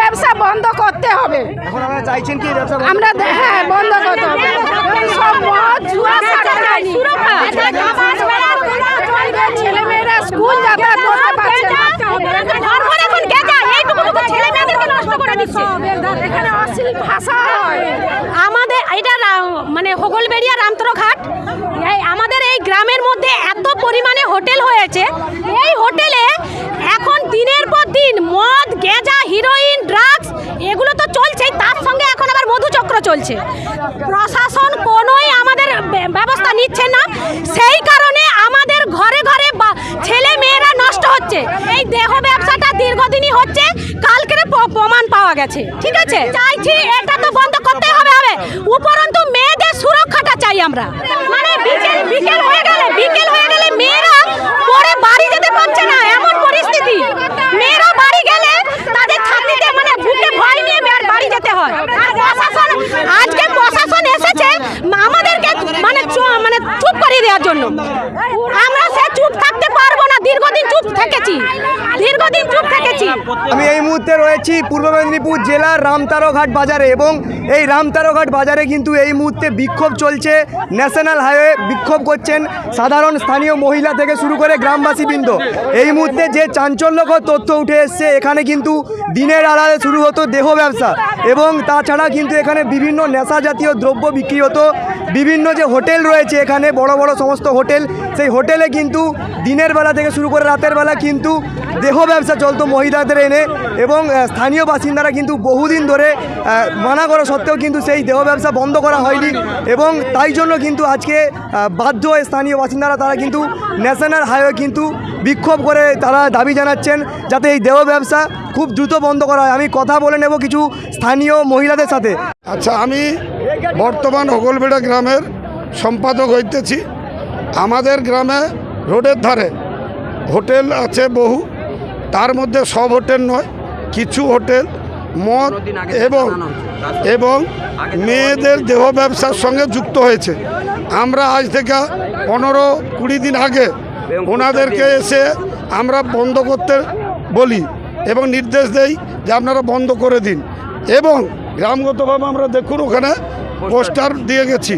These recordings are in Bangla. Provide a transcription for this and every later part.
ব্যবসা বন্ধ করতে হবে। এখন আপনারা চাইছেন কি এই ব্যবসা বন্ধ? আমরা হ্যাঁ বন্ধ করতে হবে। সব মদ জুয়া সাটানি স্কুল যাতায়াত করতে পারছে এখানে অশ্লীল ভাষা হয়। আমাদের এটা মানে হোগলবেড়িয়া রামতরঘাট। এই আমাদের এই গ্রামের মধ্যে এত পরিমাণে হোটেল হয়েছে। এই হোটেলে এখন দিনের পর দিন মদ গেঁজা হিরোইন চলছেই তার সঙ্গে এখন আবার মধুচক্র চলছে। প্রশাসন কোনোই আমাদের ব্যবস্থা নিচ্ছে না। সেই কারণে আমাদের ঘরে ঘরে ছেলে মেয়েরা নষ্ট হচ্ছে। এই দেহ ব্যবসাটা দীর্ঘদিনই হচ্ছে, কালকের প্রমাণ পাওয়া গেছে। ঠিক আছে? চাইছি এটা তো বন্ধ করতে হবে হবে। উপরন্তু মেয়েদের সুরক্ষাটা চাই আমরা। মানে বিকেল বিকেল হয়ে গেলে, বিকেল হয়ে গেলে মেয়েরা পরে বাড়ি যেতে পারছে না এমন পরিস্থিতি মেয়েরা বাড়ি গেলে তাদের ছাতিতে মানে বুকে ভয় নিয়ে মেয়ের বাড়ি যেতে হয় আর প্রশাসন আজকে প্রশাসন এসেছে আমাদেরকে মানে চু- মানে চুপ করিয়ে দেওয়ার জন্য আমরা সে চুপ থাকতে পারব না দীর্ঘদিন চুপ থেকেছি দীর্ঘদিন চুপ থেকেছি আমি এই মুহূর্তে রয়েছি পূর্ব মেদিনীপুর জেলার রামতারঘাট বাজারে এবং এই রামতারঘাট বাজারে কিন্তু এই মুহূর্তে বিক্ষোভ চলছে। ন্যাশনাল হাইওয়ে বিক্ষোভ করছেন সাধারণ স্থানীয় মহিলা থেকে শুরু করে গ্রামবাসী বৃন্দ এই মুহূর্তে যে চাঞ্চল্যকর তথ্য উঠে এসছে, এখানে কিন্তু দিনের আড়ালে শুরু হতো দেহ ব্যবসা এবং তাছাড়া কিন্তু এখানে বিভিন্ন নেশা জাতীয় দ্রব্য বিক্রি হতো। বিভিন্ন যে হোটেল রয়েছে এখানে, বড় বড় সমস্ত হোটেল, সেই হোটেলে কিন্তু দিনের বেলা থেকে শুরু করে রাতের বেলা কিন্তু দেহ ব্যবসা চলতো মহিলাদের এনে এবং স্থানীয় বাসিন্দারা কিন্তু বহুদিন ধরে মানা করা সত্ত্বেও কিন্তু সেই দেহ ব্যবসা বন্ধ করা হয়নি এবং তাই জন্য কিন্তু আজকে বাধ্য হয়ে স্থানীয় বাসিন্দারা তারা কিন্তু ন্যাশনাল হাইওয়ে কিন্তু বিক্ষোভ করে তারা দাবি জানাচ্ছেন যাতে এই দেহ ব্যবসা খুব দ্রুত বন্ধ করা হয়। আমি কথা বলে নেব কিছু স্থানীয় মহিলাদের সাথে। আচ্ছা আমি বর্তমান হোগলবেড়া গ্রামের সম্পাদক হইতেছি। আমাদের গ্রামে রোডের ধারে হোটেল আছে বহু। তার মধ্যে সব হোটেল নয়। কিছু হোটেল মদ এবং এবং মেয়েদের দেহ ব্যবসার সঙ্গে যুক্ত হয়েছে। আমরা আজ থেকে পনেরো কুড়ি দিন আগে ওনাদেরকে এসে আমরা বন্ধ করতে বলি এবং নির্দেশ দেই যে আপনারা বন্ধ করে দিন। এবং গ্রামগতভাবে আমরা দেখুন ওখানে পোস্টার দিয়ে গেছি।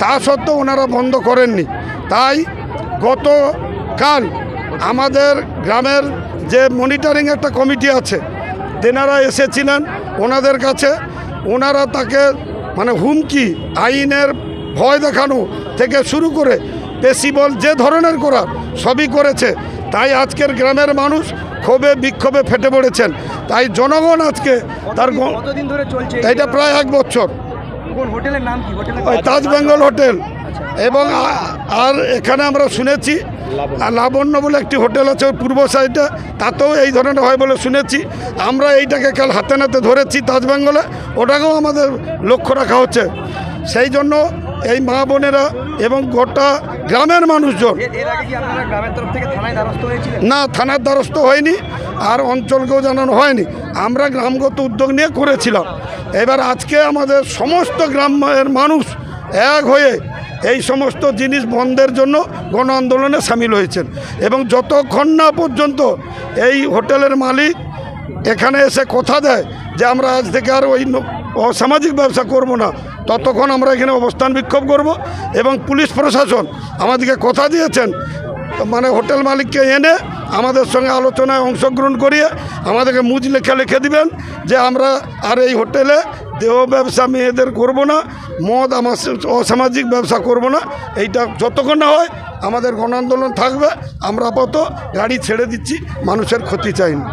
তা সত্ত্বেও ওনারা বন্ধ করেননি। তাই গতকাল আমাদের গ্রামের যে মনিটরিং একটা কমিটি আছে তেনারা এসেছিলেন ওনাদের কাছে। ওনারা তাকে মানে হুমকি আইনের ভয় দেখানো থেকে শুরু করে পেশিবল যে ধরনের করার সবই করেছে। তাই আজকের গ্রামের মানুষ ক্ষোভে বিক্ষোভে ফেটে পড়েছেন। তাই জনগণ আজকে তার এটা প্রায় এক বছর। তাজ বেঙ্গল হোটেল। এবং আর এখানে আমরা শুনেছি লাবণ্য। বলে একটি হোটেল আছে ওর পূর্ব সাইডে তাতেও এই ধরনের হয় বলে শুনেছি। আমরা এইটাকে কাল হাতে নাতে ধরেছি তাজ বেঙ্গলে ওটাকেও আমাদের লক্ষ্য রাখা হচ্ছে। সেই জন্য এই মা বোনেরা এবং গোটা গ্রামের মানুষজন না থানার দ্বারস্থ হয়নি আর অঞ্চলকেও জানানো হয়নি। আমরা গ্রামগত উদ্যোগ নিয়ে করেছিলাম। এবার আজকে আমাদের সমস্ত গ্রামের মানুষ এক হয়ে এই সমস্ত জিনিস বন্ধের জন্য গণ আন্দোলনে সামিল হয়েছেন। এবং যতক্ষণ না পর্যন্ত এই হোটেলের মালিক এখানে এসে কথা দেয় যে আমরা আজ থেকে আর ওই অসামাজিক ব্যবসা করব না, ততক্ষণ আমরা এখানে অবস্থান বিক্ষোভ করব এবং পুলিশ প্রশাসন আমাদেরকে কথা দিয়েছেন মানে হোটেল মালিককে এনে আমাদের সঙ্গে আলোচনায় অংশগ্রহণ করিয়ে আমাদেরকে মুজ লেখা লিখে দিবেন যে আমরা আর এই হোটেলে দেহ ব্যবসা মেয়েদের করব না মদ আমার অসামাজিক ব্যবসা করব না এইটা যতক্ষণ না হয় আমাদের গণ আন্দোলন থাকবে আমরা আপাতত গাড়ি ছেড়ে দিচ্ছি মানুষের ক্ষতি চাই না।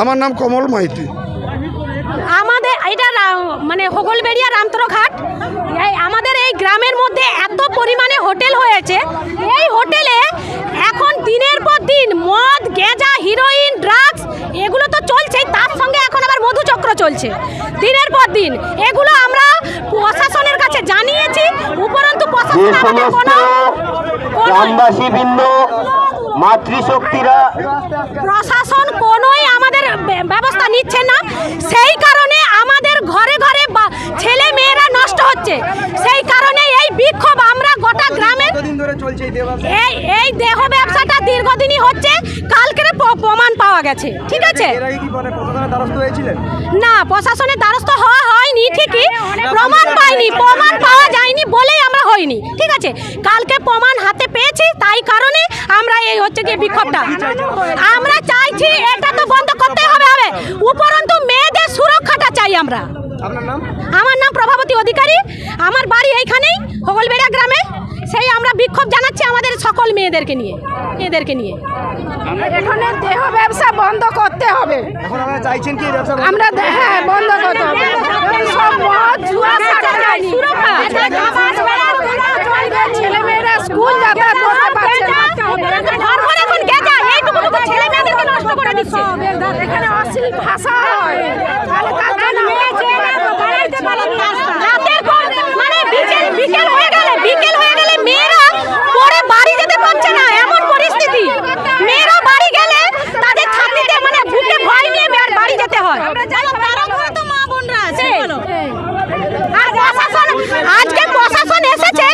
আমার নাম কমল মাইতি। আমাদের এটা মানে হোগলবেড়িয়া রামতরঘাট এই আমাদের এই গ্রামের মধ্যে এত পরিমাণে হোটেল হয়েছে এই হোটেলে এখন দিনের পর দিন মদ গেঁজা হিরোইন চলছে। দিনের পর দিন এগুলো আমরা প্রশাসনের কাছে জানিয়েছি উপরন্তু প্রশাসন আমাদের কোনো মাতৃশক্তিরা প্রশাসন কোনোই আমাদের ব্যবস্থা নিচ্ছে না। সেই কারণে আমাদের ঘরে ঘরে ছেলে মেয়েরা নষ্ট হচ্ছে। সেই কারণে এই বিক্ষোভ আমরা গোটা গ্রামের কতদিন ধরে চলছে এই দেহ ব্যবসা? এই এই দেহ ব্যবসাটা দীর্ঘদিনই হচ্ছে কালকের প্রমাণ পাওয়া গেছে ঠিক আছে? এর আগে কি মানে প্রশাসনের দ্বারস্থ হয়েছিলেন? না প্রশাসনের দ্বারস্থ হওয়া হয়নি ঠিকই প্রমাণ পাইনি প্রমাণ পাওয়া যায়নি বলেই আমরা হয়নি ঠিক আছে? কালকে প্রমাণ হাতে পেয়েছি তাই কারণে আমরা এই হচ্ছে কি বিক্ষোভটা আমরা চাইছি এটা তো বন্ধ করতে হবে হবে। উপরন্তু মেয়েদের সুরক্ষাটা চাই আমরা। আমার নাম প্রভাবতী অধিকারী আমার বাড়ি এইখানেই হোগলবেড়া গ্রামে। সেই আমরা বিক্ষোভ জানাচ্ছি আমাদের সকল মেয়েদেরকে নিয়ে মেয়েদেরকে নিয়ে। এখানে দেহ ব্যবসা বন্ধ করতে হবে। এখন আপনারা চাইছেন কি ব্যবসা আমরা হ্যাঁ বন্ধ করতে হবে। সব জুয়া সাটানি ছেলে মেয়েরা স্কুল যাতায়াত করতে পারছে না। ধর্মর এখন গেজা। এইটুকু ছেলে মেয়েদেরকে নষ্ট করে দিচ্ছে। এখানে অশ্লীল ভাষা হয়। তাহলে তার জন্য রাতের পর মানে বিকেল বিকেল হয়ে গেলে বিকেল হয়ে গেলে মেয়েরা পরে বাড়ি যেতে পারছে না এমন পরিস্থিতি মেয়েরা বাড়ি গেলে তাদের ছাতিতে মানে বুকে ভয় নিয়ে মেয়ের বাড়ি যেতে হয় সেই। আর প্রশাসন আজকে প্রশাসন এসেছে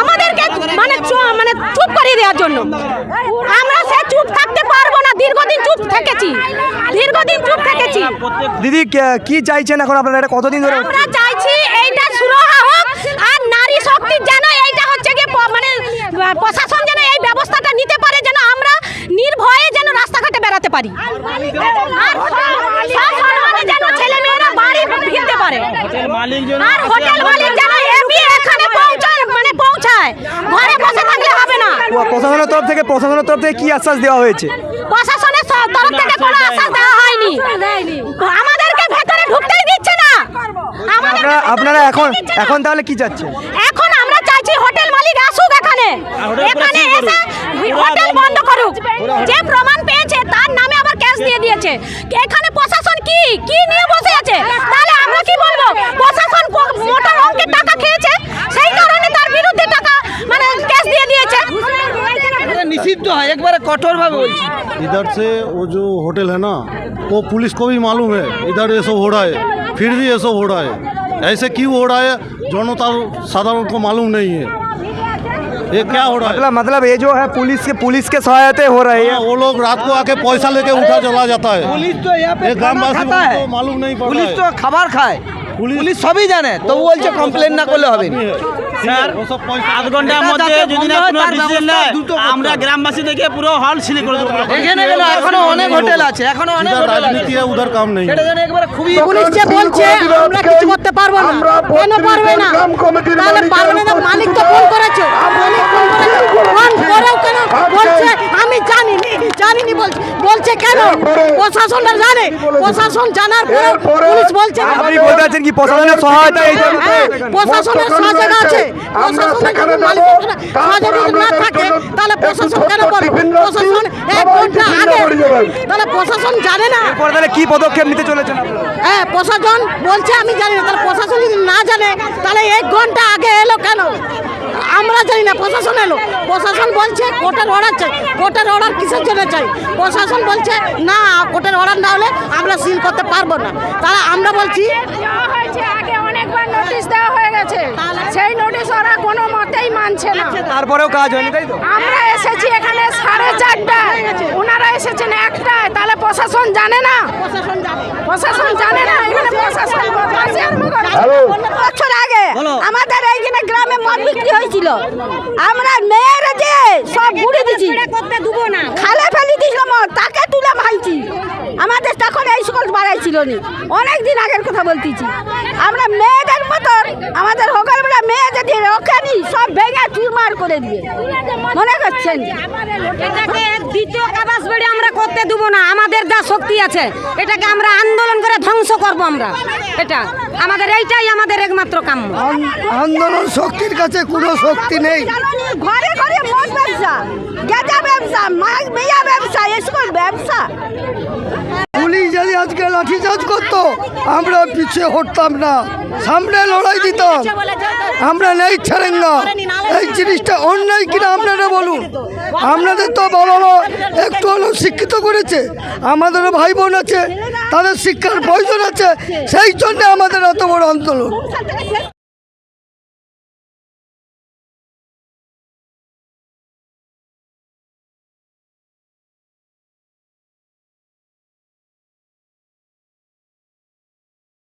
আমাদেরকে মানে চু- মানে চুপ করিয়ে দেওয়ার জন্য আমরা সে চুপ থাকতে পারব না দীর্ঘদিন চুপ থেকেছি দীর্ঘদিন চুপ থেকেছি দিদি কে- চাইছেন এখন আপনারা? এটা কতদিন ধরে আমরা চাইছি এইটা সুরাহা হোক আর নারী শক্তির যেন এইটা হচ্ছে কি মানে প্রশাসন যেন এই ব্যবস্থাটা নিতে পারে যেন আমরা নির্ভয়ে যেন রাস্তাঘাটে বেড়াতে পারি। যেন ছেলে মেয়েরা বাড়ি ফিরতে পারে। আর হোটেল মালিক যেন এখানে পৌঁছায় মানে পৌঁছায়। ঘরে বসে থাকলে হবে না। প্রশাসনের তরফ থেকে প্রশাসনের তরফ থেকে কি আশ্বাস দেওয়া হয়েছে? প্রশাসনের তরফ থেকে কোনো আশ্বাস দেওয়া হয়নি আমাদেরকে ভেতরে ঢুকতেই দিচ্ছে না আমাদেরকে আপনারা আপনারা এখন এখন তাহলে কি চাচ্ছেন? এখন আমরা চাইছি হোটেল মালিক আসুক এখানে। এখানে এসে হোটেল বন্ধ করুক। যে প্রমাণ পেয়েছে তার নামে আবার কেস দিয়ে দিয়েছে। এখানে প্রশাসন কি? কি নিয়ে বসে আছে? তাহলে আমরা কি বলব? প্রশাসন মোটা অঙ্কের টাকা খেয়েছে সেই কারণে তার বিরুদ্ধে টাকা মানে কেস দিয়ে দিয়েছে। নিষিদ্ধ হয় एक কঠোর ভাবে বলছি बोल ও যে হোটেল जो না ও পুলিশ वो মালুম को भी मालूम है फिर भी ऐसा हो रहा है। ऐसे क्यों हो रहा है? जनता साधारण को मालूम नहीं है। ये क्या हो रहा है? मतलब मतलब ये जो है पुलिस के पुलिस के सहायते हो रहे हैं। हाँ, वो लोग रात को आके पैसा लेके उठा चला जाता है। पुलिस तो यहाँ पे मालूम नहीं पुलिस तो खबर खाए। পুলিশ সবই জানে তবু বলছে কমপ্লেন না করলে হবে আধ ঘণ্টার মধ্যে যদি আমরা পুরো হল এখনও অনেক হোটেল আছে এখনও অনেক হোটেল নেই। বলছে কিছু করতে পারব না। কেন পারবে না কেন প্রশাসনটা জানে প্রশাসন জানার পরে পুলিশ বলছে আপনি বলতে কি প্রশাসনের সহায়তা এই হ্যাঁ, প্রশাসনের সহায়তা আছে প্রশাসনের যদি মালিকের না। থাকে তাহলে প্রশাসন কেন বলে প্রশাসন এক ঘণ্টা আগে। তাহলে প্রশাসন জানে না। এরপরে তাহলে কি পদক্ষেপ নিতে চলেছেন হ্যাঁ প্রশাসন বলছে আমি জানি না। তাহলে প্রশাসন যদি না জানে তাহলে এক ঘণ্টা আগে এলো কেন? আমরা জানি না প্রশাসন এলো। প্রশাসন বলছে কোর্টের অর্ডার চাই। কোর্টের অর্ডার কিসের জন্য চাই? প্রশাসন বলছে না কোর্টের অর্ডার না হলে আমরা সিল করতে পারব না। তাহলে আমরা বলছি আগে অনেকবার নোটিশ দেওয়া হয়ে গেছে। সেই নোটিশ ওরা কোনো মতেই মানছে না। তারপরেও কাজ হয়নি তাই তো? আমরা এসেছি এখানে সাড়ে চারটায়। ওনারা এসেছেন একটায়। তাহলে প্রশাসন জানে না? প্রশাসন জানে না এখানে প্রশাসন বছর আগে আমাদের এইখানে গ্রামে মদ বিক্রি হয়েছিল। আমরা মেয়েরা যে সব ঘুরে দিছি। খালে ফেলি দিছিল মদ তাকে তুলে ভাইছি। আমাদের তখন এই সকল বাড়াইছিল নি। অনেক দিন আগের কথা বলতেছি। আমরা মেয়েদের মতন আমাদের হোকালবেলা মেয়ে যদি রক্ষানি সব চুরমার করে দিয়ে। মনে করছেন? এটাকে দ্বিতীয় আবাস বাড়ি আমরা করতে দেবো না। আমাদের যা শক্তি আছে এটাকে আমরা আন্দোলন করে ধ্বংস করব আমরা। এটা আমাদের এইটাই আমাদের একমাত্র কাম্য। আন্দোলন শক্তির কাছে কোনো শক্তি নেই। ঘরে ঘরে মদ ব্যবসা গেজা ব্যবসা মাছ মেয়া ব্যবসা এসকল ব্যবসা। যদি আজকে লাঠিচার্জ করতো। আমরা পিছিয়ে হটতাম না। সামনে লড়াই দিতাম। আমরা নেই ছাড়েন না এই জিনিসটা অন্যায় কিনা আপনারা বলুন। আপনাদের তো বাবা মা একটু হলেও শিক্ষিত করেছে। আমাদেরও ভাই বোন আছে, তাদের শিক্ষার প্রয়োজন আছে। সেই জন্য আমাদের এত বড় আন্দোলন।